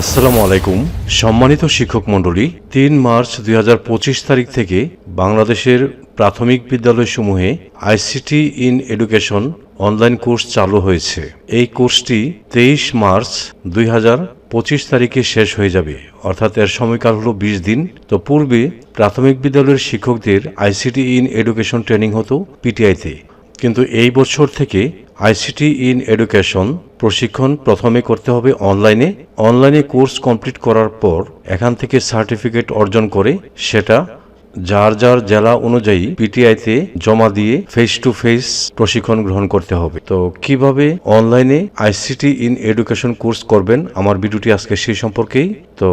আসসালামু আলাইকুম। সম্মানিত শিক্ষক মণ্ডলী, তিন মার্চ দুই হাজার পঁচিশ তারিখ থেকে বাংলাদেশের প্রাথমিক বিদ্যালয়সমূহে ICT in education online course চালু হয়েছে। এই কোর্সটি তেইশ মার্চ দুই পঁচিশ তারিখে শেষ হয়ে যাবে। অর্থাৎ এর সময়কাল হলো বিশ দিন। তো পূর্বে প্রাথমিক বিদ্যালয়ের শিক্ষকদের আইসিটি ইন এডুকেশন ট্রেনিং হতো পিটিআইতে। কিন্তু এই বছর থেকে আইসিটি ইন এডুকেশন প্রশিক্ষণ প্রথমে করতে হবে অনলাইনে। অনলাইনে কোর্স কমপ্লিট করার পর এখান থেকে সার্টিফিকেট অর্জন করে সেটা যার যার জেলা অনুযায়ী পিটিআইতে জমা দিয়ে ফেস টু ফেস প্রশিক্ষণ গ্রহণ করতে হবে। তো কীভাবে অনলাইনে আইসিটি ইন এডুকেশন কোর্স করবেন? আমার ভিডিওটি আজকে সেই সম্পর্কেই। তো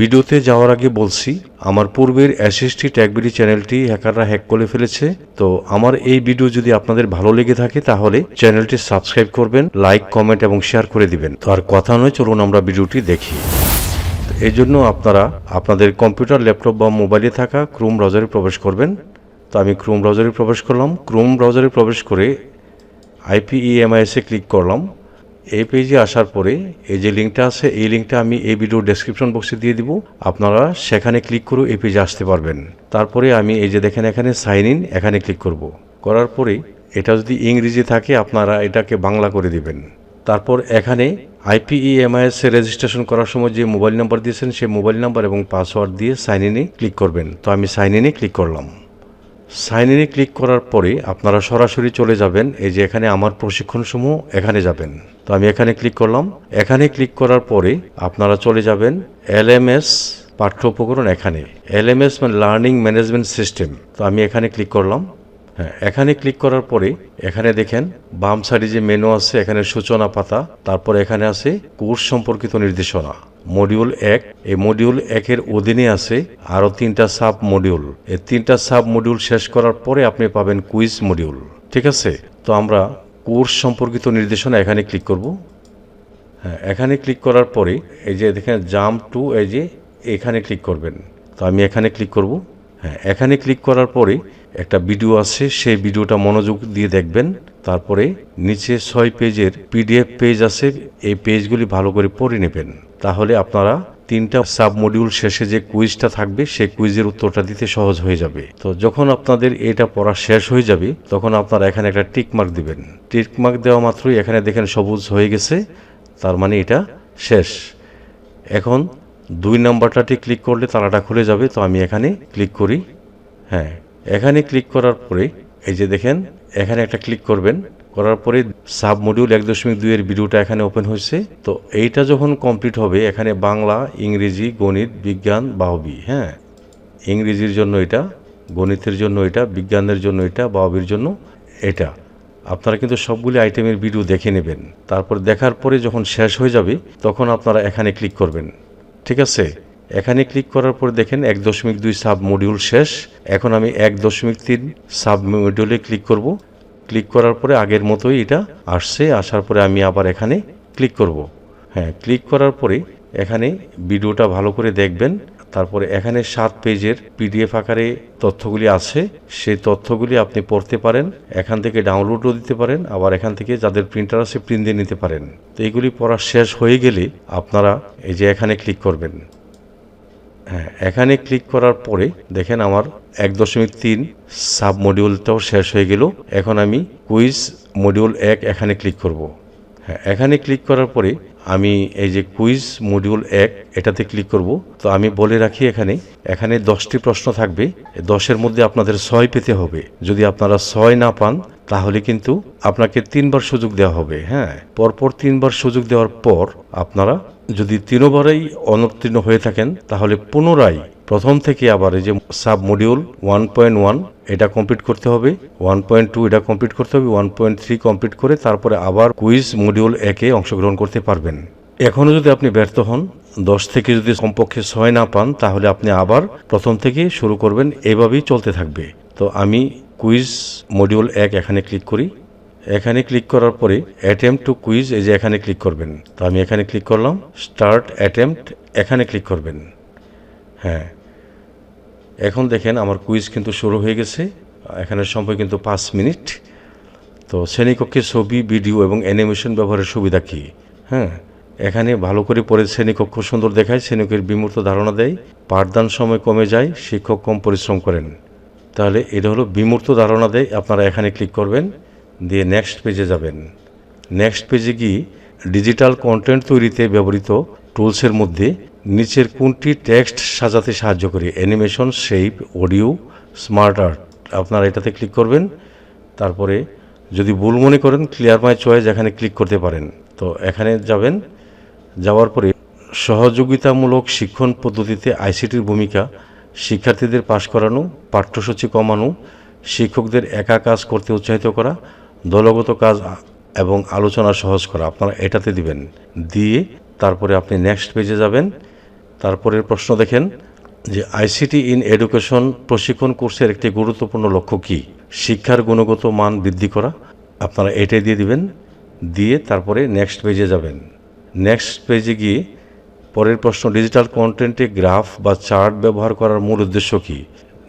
ভিডিওতে যাওয়ার আগে বলছি, আমার পূর্বের এসএসটি ট্যাগবিডি চ্যানেলটি হ্যাকাররা হ্যাক করে ফেলেছে। তো আমার এই ভিডিও যদি আপনাদের ভালো লেগে থাকে, তাহলে চ্যানেলটি সাবস্ক্রাইব করবেন লাইক কমেন্ট এবং শেয়ার করে দিবেন। তো আর কথা নয়, চলুন আমরা ভিডিওটি দেখি। এই জন্য আপনারা আপনাদের কম্পিউটার, ল্যাপটপ বা মোবাইলে থাকা ক্রোম ব্রাউজারে প্রবেশ করবেন। তো আমি ক্রোম ব্রাউজারে প্রবেশ করলাম। ক্রোম ব্রাউজারে প্রবেশ করে আইপিইএমআইএসে ক্লিক করলাম। এই পেজে আসার পরে এই যে লিঙ্কটা আছে, এই লিঙ্কটা আমি এই ভিডিও ডেসক্রিপশন বক্সে দিয়ে দিব। আপনারা সেখানে ক্লিক করে এই পেজে আসতে পারবেন। তারপরে আমি এই যে দেখেন এখানে সাইন ইন, এখানে ক্লিক করব। করার পরে এটা যদি ইংরেজি থাকে, আপনারা এটাকে বাংলা করে দিবেন। তারপর এখানে আইপিইএমআইএস এ রেজিস্ট্রেশন করার সময় যে মোবাইল নাম্বার দিয়েছেন, সেই মোবাইল নাম্বার এবং পাসওয়ার্ড দিয়ে সাইন ইনে ক্লিক করবেন। তো আমি সাইন ইনে ক্লিক করলাম। সাইন ইনে ক্লিক করার পরে আপনারা সরাসরি চলে যাবেন। এই যে এখানে আমার প্রশিক্ষণসমূহ, এখানে যাবেন। তো আমি এখানে ক্লিক করলাম। এখানে ক্লিক করার পরে আপনারা চলে যাবেন এলএমএস পাঠ্য উপকরণ এখানে। এলএমএস মানে লার্নিং ম্যানেজমেন্ট সিস্টেম তো আমি এখানে ক্লিক করলাম। হ্যাঁ এখানে ক্লিক করার পরে এখানে দেখেন, বাম সাইডে যে মেনু আছে, এখানে সূচনা পাতা, তারপর এখানে আছে কোর্স সম্পর্কিত নির্দেশনা। মডিউল এক, এই মডিউল একের অধীনে আছে আরও তিনটা সাব মডিউল এই তিনটা সাব মডিউল শেষ করার পরে আপনি পাবেন কুইজ মডিউল ঠিক আছে? তো আমরা কোর্স সম্পর্কিত নির্দেশনা এখানে ক্লিক করব। হ্যাঁ এখানে ক্লিক করার পরে এই যে দেখেন জাম্প টু এই যে এখানে ক্লিক করবেন। তো আমি এখানে ক্লিক করব। হ্যাঁ এখানে ক্লিক করার পরে একটা ভিডিও আছে, সেই ভিডিওটা মনোযোগ দিয়ে দেখবেন। তারপরে নিচে ছয় পেজের পিডিএফ পেজ আছে, এই পেজগুলি ভালো করে পড়ে নেবেন। তাহলে আপনারা তিনটা সাব মডিউল শেষে যে কুইজটা থাকবে, সেই কুইজের উত্তরটা দিতে সহজ হয়ে যাবে। তো যখন আপনাদের এটা পড়া শেষ হয়ে যাবে, তখন আপনারা এখানে একটা টিকমার্ক দিবেন। টিক মার্ক দেওয়া মাত্রই এখানে দেখেন সবুজ হয়ে গেছে, তার মানে এটা শেষ। এখন দুই নাম্বারটাতে ক্লিক করলে তালাটা খুলে যাবে, তো আমি এখানে ক্লিক করি। হ্যাঁ এখানে ক্লিক করার পরে, এই যে দেখেন, এখানে একটা ক্লিক করবেন। করার পরে সাব মডিউল এক দশমিক দুইয়ের ভিডিওটা এখানে ওপেন হয়েছে। তো এইটা যখন কমপ্লিট হবে, এখানে বাংলা, ইংরেজি, গণিত, বিজ্ঞান, বাহবি হ্যাঁ? ইংরেজির জন্য এটা, গণিতের জন্য এটা, বিজ্ঞানের জন্য এটা, বাহবির জন্য এটা। আপনারা কিন্তু সবগুলি আইটেমের ভিডিও দেখে নেবেন। তারপর দেখার পরে যখন শেষ হয়ে যাবে, তখন আপনারা এখানে ক্লিক করবেন। ঠিক আছে? এখানে ক্লিক করার পর দেখেন এক দশমিক দুই সাব মডিউল শেষ। এখন আমি এক দশমিক তিন সাব মডিউলে ক্লিক করব। ক্লিক করার পরে আগের মতোই এটা আসছে। আসার পরে আমি আবার এখানে ক্লিক করব। হ্যাঁ ক্লিক করার পরে এখানে ভিডিওটা ভালো করে দেখবেন। তারপরে এখানে সাত পেজের পিডিএফ আকারে তথ্যগুলি আছে। সেই তথ্যগুলি আপনি পড়তে পারেন। এখান থেকে ডাউনলোডও দিতে পারেন। আবার এখান থেকে যাদের প্রিন্টার আছে প্রিন্ট দিয়ে নিতে পারেন। তো এইগুলি পড়া শেষ হয়ে গেলে আপনারা এই যে এখানে ক্লিক করবেন। হ্যাঁ এখানে ক্লিক করার পরে দেখেন আমার এক দশমিক তিন সাব মডিউলটাও শেষ হয়ে গেল। এখন আমি কুইজ মডিউল এক এখানে ক্লিক করব। হ্যাঁ এখানে ক্লিক করার পরে আমি এই যে কুইজ মডিউল এক এটাতে ক্লিক করব। তো আমি বলে রাখি এখানে এখানে দশটি প্রশ্ন থাকবে। দশের মধ্যে আপনাদের ছয় পেতে হবে। যদি আপনারা ছয় না পান তাহলে কিন্তু আপনাকে তিনবার সুযোগ দেওয়া হবে হ্যাঁ? পরপর তিনবার সুযোগ দেওয়ার পর আপনারা যদি তিনবারই অনুত্তীর্ণ হয়ে থাকেন, তাহলে পুনরায় প্রথম থেকে আবার এই যে sub module one point one, এটা কমপ্লিট করতে হবে, ওয়ান পয়েন্ট টু এটা কমপ্লিট করতে হবে, ওয়ান পয়েন্ট থ্রি কমপ্লিট করে তারপরে আবার কুইজ মডিউল একে অংশগ্রহণ করতে পারবেন। এখনও যদি আপনি ব্যর্থ হন, দশ থেকে যদি কমপক্ষে ছয় না পান, তাহলে আপনি আবার প্রথম থেকে শুরু করবেন, এভাবেই চলতে থাকবে। তো আমি কুইজ মডিউল এক এখানে ক্লিক করি। এখানে ক্লিক করার পরে অ্যাটেম্প টু কুইজ এই যে এখানে ক্লিক করবেন। তো আমি এখানে ক্লিক করলাম স্টার্ট অ্যাটেম্পট এখানে ক্লিক করবেন। হ্যাঁ। এখন দেখেন আমার কুইজ কিন্তু শুরু হয়ে গেছে। এখানে সময় কিন্তু পাঁচ মিনিট। তো শ্রেণীকক্ষে ছবি ভিডিও এবং অ্যানিমেশন ব্যবহারের সুবিধা কী? হ্যাঁ। এখানে ভালো করে পড়ে শ্রেণীকক্ষ সুন্দর দেখায় শ্রেণীকের বিমূর্ত ধারণা দেয়, পাঠদান সময় কমে যায়, শিক্ষক কম পরিশ্রম করেন। তাহলে এটা হলো বিমূর্ত ধারণা দেয় আপনারা এখানে ক্লিক করবেন, দিয়ে নেক্সট পেজে যাবেন। নেক্সট পেজে গিয়ে ডিজিটাল কন্টেন্ট তৈরিতে ব্যবহৃত টুলসের মধ্যে নিচের কোনটি টেক্সট সাজাতে সাহায্য করে animation shape audio smart art আপনারা এটাতে ক্লিক করবেন। তারপরে যদি ভুল মনে করেন ক্লিয়ার মাই চয়েস এখানে ক্লিক করতে পারেন। তো এখানে যাবেন, যাওয়ার পরে সহযোগিতামূলক শিক্ষণ পদ্ধতিতে আইসিটির ভূমিকা শিক্ষার্থীদের পাশ করানো, পাঠ্যসূচি কমানো, শিক্ষকদের একা কাজ করতে উৎসাহিত করা, দলগত কাজ এবং আলোচনা সহজ করা। আপনারা এটাতে দিবেন। দিয়ে তারপরে আপনি নেক্সট পেজে যাবেন। তারপরের প্রশ্ন দেখেন যে আইসিটি ইন এডুকেশন প্রশিক্ষণ কোর্সের একটি গুরুত্বপূর্ণ লক্ষ্য কী? শিক্ষার গুণগত মান বৃদ্ধি করা। আপনারা এটাই দিয়ে দিবেন। দিয়ে তারপরে নেক্সট পেজে যাবেন। নেক্সট পেজে গিয়ে পরের প্রশ্ন ডিজিটাল কন্টেন্টে গ্রাফ বা চার্ট ব্যবহার করার মূল উদ্দেশ্য কী?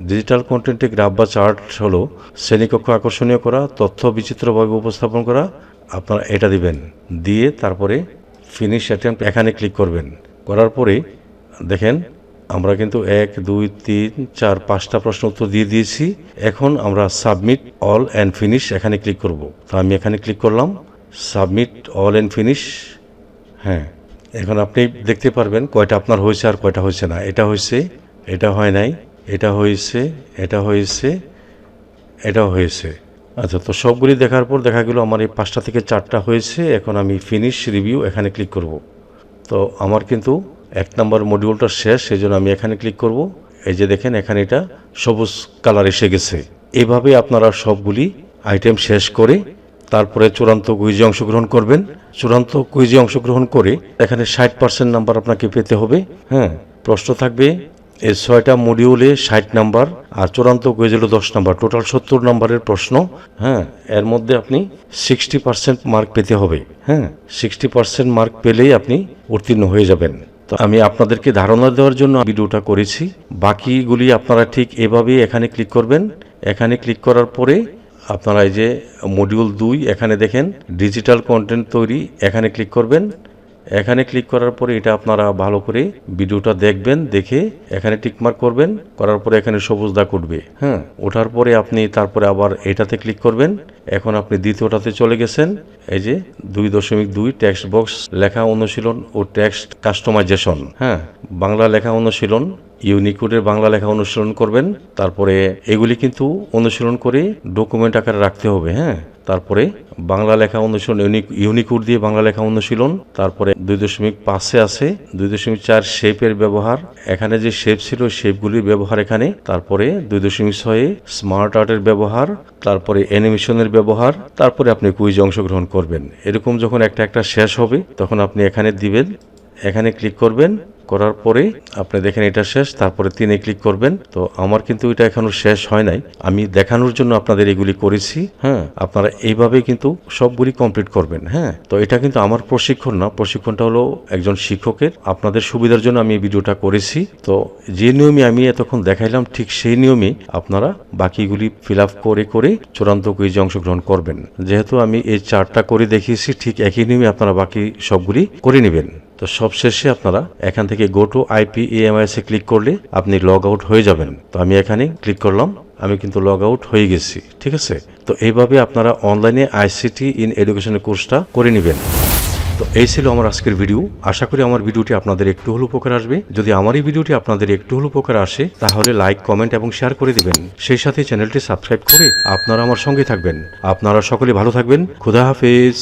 ডিজিটাল কন্টেন্টে গ্রাফ বা চার্ট হলো শ্রেণীকক্ষ আকর্ষণীয় করা, তথ্য বিচিত্রভাবে উপস্থাপন করা। আপনারা এটা দিবেন। দিয়ে তারপরে ফিনিশ অ্যাটেম্প এখানে ক্লিক করবেন। করার পরে দেখেন, আমরা কিন্তু এক, দুই, তিন, চার, পাঁচটা প্রশ্ন উত্তর দিয়ে দিয়েছি। এখন আমরা সাবমিট অল অ্যান্ড ফিনিশ এখানে ক্লিক করব। তো আমি এখানে ক্লিক করলাম সাবমিট অল অ্যান্ড ফিনিশ হ্যাঁ। এখন আপনি দেখতে পারবেন কয়টা আপনার হয়েছে আর কয়টা হয়েছে না। এটা হয়েছে, এটা হয় নাই, এটা হয়েছে এটা হয়েছে এটা হয়েছে। আচ্ছা তো সবগুলি দেখার পর দেখা গেল আমার এই পাঁচটা থেকে চারটা হয়েছে, এখন আমি ফিনিশ রিভিউ এখানে ক্লিক করব। তো আমার কিন্তু এক নম্বর মডিউলটা শেষ, সেই জন্য আমি এখানে ক্লিক করব। এই যে দেখেন, এখানে এটা সবুজ কালার এসে গেছে। এভাবে আপনারা সবগুলি আইটেম শেষ করে তারপরে চূড়ান্ত কুইজে অংশগ্রহণ করবেন। চূড়ান্ত কুইজে অংশগ্রহণ করে এখানে ষাট পার্সেন্ট নাম্বার আপনাকে পেতে হবে। হ্যাঁ প্রশ্ন থাকবে, এই ছয়টা মডিউলে ষাট নাম্বার আর চূড়ান্ত কুইজ হলো দশ নাম্বার টোটাল সত্তর নাম্বারের প্রশ্ন। হ্যাঁ এর মধ্যে আপনি সিক্সটি পার্সেন্ট মার্ক পেতে হবে। হ্যাঁ সিক্সটি পার্সেন্ট মার্ক পেলেই আপনি উত্তীর্ণ হয়ে যাবেন। তো আমি আপনাদেরকে ধারণা দেওয়ার জন্য ভিডিওটা করেছি। বাকিগুলি আপনারা ঠিক এভাবেই এখানে ক্লিক করবেন। এখানে ক্লিক করার পরে আপনারা এই যে মডিউল দুই এখানে দেখেন ডিজিটাল কন্টেন্ট তৈরি এখানে ক্লিক করবেন। এখানে ক্লিক করার পরে এটা আপনারা ভালো করে ভিডিওটা দেখবেন, দেখে এখানে টিকমার্ক করবেন, করার পরে এখানে সবুজ দাগ উঠবে হ্যাঁ? ওঠার পরে আপনি তারপরে আবার এটাতে ক্লিক করবেন, এখন আপনি দ্বিতীয়টাতে চলে গেছেন, এই যে দুই দশমিক দুই টেক্সট বক্স লেখা অনুশীলন ও টেক্সট কাস্টমাইজেশন হ্যাঁ? বাংলা লেখা অনুশীলন ইউনিকোডের বাংলা লেখা অনুশীলন করবেন, তারপরে এগুলি কিন্তু অনুশীলন করে ডকুমেন্ট আকারে রাখতে হবে হ্যাঁ? তারপরে বাংলা লেখা অনুশীলন, ইউনিক ইউনিকোড দিয়ে বাংলা লেখা অনুশীলন, তারপরে দুই দশমিক পাঁচে আছে, দুই দশমিক চার শেপের ব্যবহার, এখানে যে শেপ ছিল শেপগুলির ব্যবহার এখানে, তারপরে দুই দশমিক ছয়ে স্মার্ট আর্টের ব্যবহার, তারপরে অ্যানিমেশনের ব্যবহার, তারপরে আপনি কুইজে অংশগ্রহণ করবেন। এরকম যখন একটা একটা শেষ হবে, তখন আপনি এখানে দিবেন, এখানে ক্লিক করবেন করার পরে আপনি দেখেন এটা শেষ, তারপরে তিনে ক্লিক করবেন। তো আমার কিন্তু এটা এখনও শেষ হয় নাই। আমি দেখানোর জন্য আপনাদের এগুলি করেছি হ্যাঁ? আপনারা এইভাবে কিন্তু সবগুলি কমপ্লিট করবেন হ্যাঁ? তো এটা কিন্তু আমার প্রশিক্ষণ না। প্রশিক্ষণটা হলো একজন শিক্ষকের। আপনাদের সুবিধার জন্য আমি ভিডিওটা করেছি। তো যে নিয়মে আমি এতক্ষণ দেখাইলাম, ঠিক সেই নিয়মে আপনারা বাকিগুলি ফিল আপ করে করে চূড়ান্ত কুইজে অংশগ্রহণ করবেন। যেহেতু আমি এই চারটা করে দেখিয়েছি, ঠিক একই নিয়মে আপনারা বাকি সবগুলি করে নেবেন। তো সবশেষে আপনারা এখান থেকে গো টু আইপি এএমআইএস এ ক্লিক করলে আপনি লগ আউট হয়ে যাবেন। তো আমি এখানে ক্লিক করলাম। আমি কিন্তু লগ আউট হয়ে গেছি, ঠিক আছে? তো এইভাবে আপনারা অনলাইনে আইসিটি ইন এডুকেশনের কোর্সটা করে নেবেন। তো এই ছিল আমার আজকের ভিডিও আশা করি আমার ভিডিওটি আপনাদের একটু হলেও উপকার আসবে। যদি আমার এই ভিডিওটি আপনাদের একটু হলেও উপকার আসে, তাহলে লাইক কমেন্ট এবং শেয়ার করে দিবেন। সেই সাথে চ্যানেলটি সাবস্ক্রাইব করে আপনারা আমার সঙ্গে থাকবেন। আপনারা সকলে ভালো থাকবেন। খুদা হাফেজ।